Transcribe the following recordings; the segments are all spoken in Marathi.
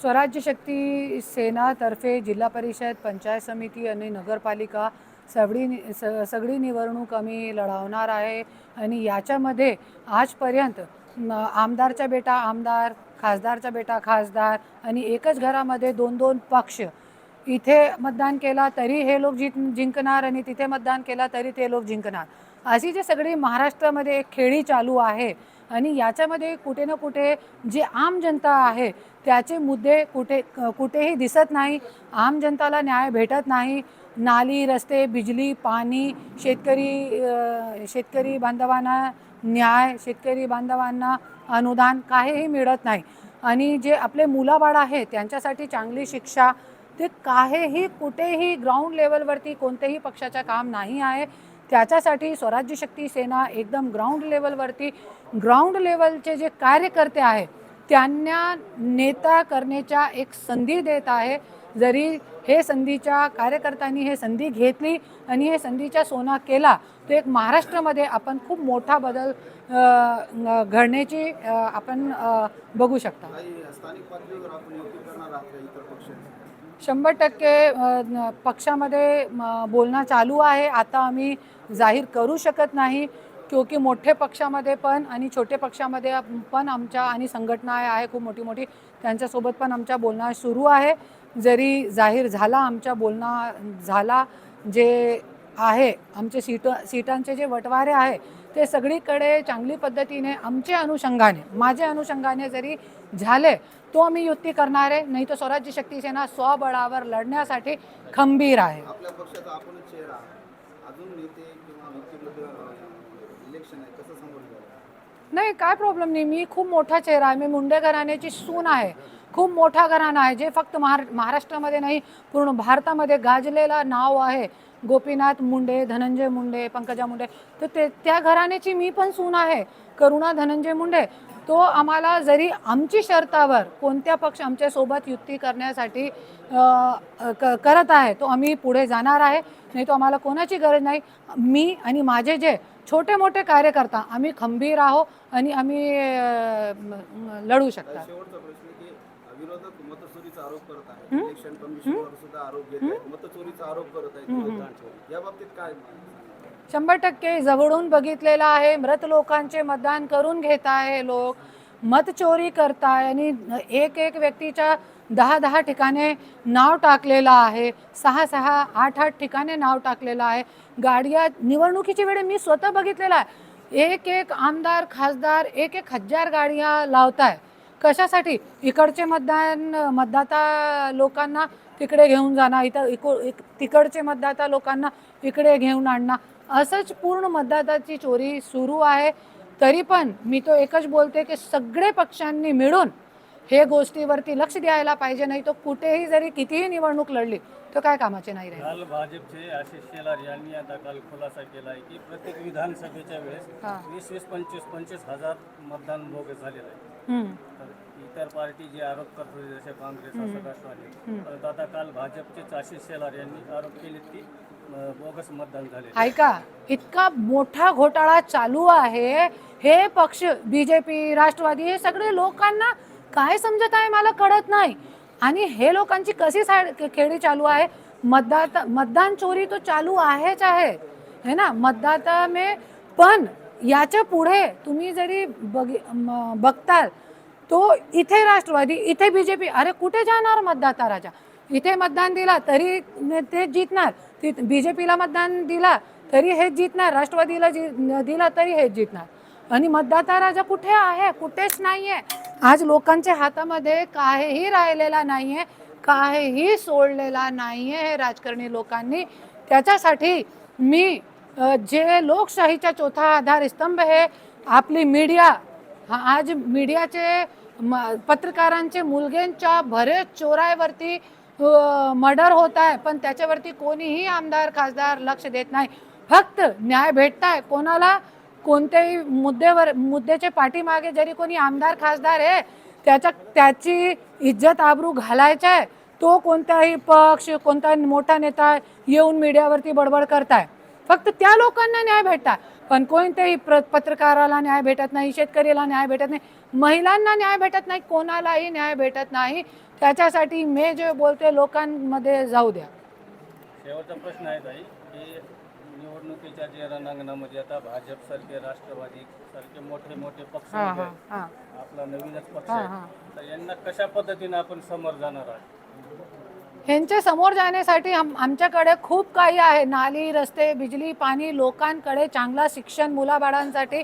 स्वराज्य शक्ती सेनातर्फे जिल्हा परिषद पंचायत समिती आणि नगरपालिका सगळी नि- स सगळी निवडणूक आम्ही लढवणार आहे. आणि याच्यामध्ये आजपर्यंत आमदारच्या आमदारचा बेटा आमदार खासदारचा बेटा खासदार आणि एकच घरामध्ये दोन दोन पक्ष इथे मतदान केला तरी हे लोक जिंक जिंकणार आणि तिथे मतदान केला तरी ते लोक जिंकणार. अशी जी सगळी महाराष्ट्रामध्ये एक खेळी चालू आहे आणि याच्यामध्ये कुठे ना कुठे जे आम जनता आहे त्याचे मुद्दे कुठे कुठेही दिसत नाही. आम जनताला न्याय भेटत नाही. नाली रस्ते बिजली पाणी शेतकरी शेतकरी बांधवांना न्याय शेतकरी बांधवांना अनुदान काहीही मिळत नाही. आणि जे आपले मुलाबाळ आहे त्यांच्यासाठी चांगली शिक्षा ते काहीही कुठेही ग्राउंड लेवलवरती कोणत्याही पक्षाचं काम नाही आहे. त्याच्यासाठी स्वराज्य शक्ती सेना एकदम ग्राउंड लेवलवरती ग्राउंड लेवलचे जे कार्यकर्ते आहे त्यांना नेता करण्याच्या एक संधी देत आहे. जरी हे संधीच्या कार्यकर्त्यांनी हे संधी घेतली आणि हे संधीच्या सोना केला तो एक महाराष्ट्रामध्ये आपण खूप मोठा बदल घडण्याची आपण बघू शकता. शंभर टक्के पक्षामध्ये बोलणं चालू आहे. आता आम्ही जाहीर करू शकत नाही. क्योंकि मोठे पक्षामध्ये पण आणि छोटे पक्षामध्ये पण आमच्या आणि संघटना आहे खूप मोठी मोठी त्यांच्यासोबत पण आमच्या बोलणं सुरू आहे. जरी जाहीर झाला आमच्या बोलणं झाला जे आहे. आमचे सीट सीटांचे जे वटवारे आहे ते सगळीकडे चांगली पद्धतीने आमच्या अनुषंगाने माझ्या अनुषंगाने जरी झाले तो आम्ही युती करणार आहे. नाही तर स्वराज्य शक्ती सेना स्वबळावर लढण्यासाठी खंबीर आहे. अजून नेते किंवा इलेक्शन आहे कसं नाही काय प्रॉब्लेम नाही मी खूप मोठा चेहरा आहे. मी मुंडे घराण्याची सून आहे. खूप मोठा घराणा आहे. जे फक्त महार महाराष्ट्रामध्ये नाही पूर्ण भारतामध्ये गाजलेला नाव आहे. गोपीनाथ मुंडे धनंजय मुंडे पंकजा मुंडे. तर ते त्या घराण्याची मी पण सून आहे. करुणा धनंजय मुंडे. तो आम्हाला जरी आमची शर्तावर कोणत्या पक्ष आमच्यासोबत युती करण्यासाठी करत आहे तो आम्ही पुढे जाणार आहे. नाही तो आम्हाला कोणाची गरज नाही. मी आणि माझे जे छोटे मोठे कार्यकर्ता आम्ही खंबीर आहो आणि आम्ही लढू मतचोरीचा आरोप करत आहे? शंभर टक्के जवळून बघितलेलं आहे. मृत लोकांचे मतदान करून घेत आहे लोक. मतचोरी करताय आणि एक एक व्यक्तीच्या दहा दहा ठिकाणे नाव टाकलेलं आहे. सहा सहा आठ आठ ठिकाणे नाव टाकलेलं आहे. गाड्या निवडणुकीची वेळी मी स्वतः बघितलेलं आहे. एक एक आमदार खासदार एक एक हजार गाड्या लावताय. कशासाठी? इकडचे मतदान मतदाता लोकांना तिकडे घेऊन जाणार इथं इको इक तिकडचे मतदाता लोकांना इकडे घेऊन आणणार असंच पूर्ण मतदाताची चोरी सुरू आहे. तरी पण मी तो एकच बोलते की सगळे पक्षांनी मिळून हे गोष्टीवरती लक्ष द्यायला पाहिजे नाही तर कुठेही जरी कितीही निवडणूक लढली तर काय कामाचे नाही राहील. काल भाजपचे आशिष शेलार यांनी आता काल खुलासा केला आहे की प्रत्येक विधानसभेच्या वेळेस. वीस वीस पंचवीस पंचवीस हजार मतदान बोगस झालेलं आहे इतर पार्टी जे आरोप करत होते जसे काँग्रेस असं राष्ट्रवादी परत आता काल भाजपचेच आशिष शेलार यांनी आरोप केले की अं, बोगस मतदान झाले ऐका इतका मोठा घोटाळा चालू आहे. हे पक्ष बीजेपी राष्ट्रवादी हे सगळे लोकांना काय समजत आहे मला कळत नाही. आणि हे लोकांची कशी साईड खेळी चालू आहे? मतदाता मतदान चोरी तो चालू आहेच आहे. है ना? मतदाता में पण याच्यापुढे तुम्ही जरी बघ बघताल तो इथे राष्ट्रवादी इथे बीजेपी अरे कुठे जाणार मतदाता राजा? इथे मतदान दिला तरी ते जिंकणार ती बी जे पीला मतदान दिला तरी हेच जिंकणार राष्ट्रवादीला जि दिला तरी हेच जिंकणार आणि मतदाता राजा कुठे आहे? कुठेच नाही आहे आज लोकांच्या हातामध्ये काहीही राहिलेला नाही आहे काहीही सोडलेला नाही आहे हे राजकारणी लोकांनी. त्याच्यासाठी मी जे लोकशाहीचा चौथा आधार स्तंभ हे आपली मीडिया हा आज मीडियाचे म पत्रकारांचे मुलग्यांच्या बरेच चोराईवरती मर्डर होत आहे पण त्याच्यावरती कोणीही आमदार खासदार लक्ष देत नाही. फक्त न्याय भेटताय. कोणाला कोणत्याही मुद्द्यावर मुद्द्याचे पाठीमागे जरी कोणी आमदार खासदार आहे त्याच्या त्याची इज्जत आबरू घालायचा आहे तो कोणताही पक्ष कोणता मोठा नेता येऊन मीडियावरती बडबड करताय. फक्त त्या लोकांना न्याय भेटतात. पण कोणत्याही पत्रकाराला न्याय भेटत नाही शेतकऱ्याला न्याय भेटत नाही महिलांना न्याय भेटत नाही कोणालाही न्याय भेटत नाही. त्याच्यासाठी मी जे बोलते लोकांमध्ये जाऊ द्या. शेवटचा प्रश्न आहे ताई की निवडणुकीच्या जे रणांगणामध्ये आता भाजप सारखे राष्ट्रवादी सारखे मोठे मोठे पक्ष आपला नवीनच पक्ष तर यांना कशा पद्धतीने आपण समोर जाणार आहात? ह्यांच्या समोर जाण्यासाठी आम आमच्याकडे खूप काही आहे. नाली रस्ते बिजली पाणी लोकांकडे चांगला शिक्षण मुलाबाळांसाठी.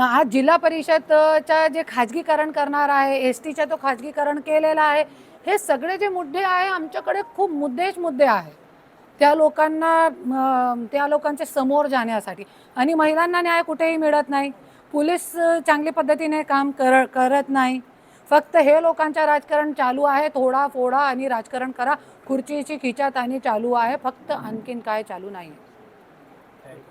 आज जिल्हा परिषदच्या जे खाजगीकरण करणार आहे एस टीच्या तो खाजगीकरण केलेला आहे. हे सगळे जे मुद्दे आहे आमच्याकडे खूप मुद्देच मुद्दे आहे त्या लोकांना त्या लोकांच्या समोर जाण्यासाठी. आणि महिलांना न्याय कुठेही मिळत नाही. पोलीस चांगल्या पद्धतीने काम कर करत नाही. फक्त हे लोकांचं राजकारण चालू आहे. थोडा फोडा आणि राजकारण करा. खुर्चीची खिचात आणि चालू आहे. फक्त आणखीन काय चालू नाही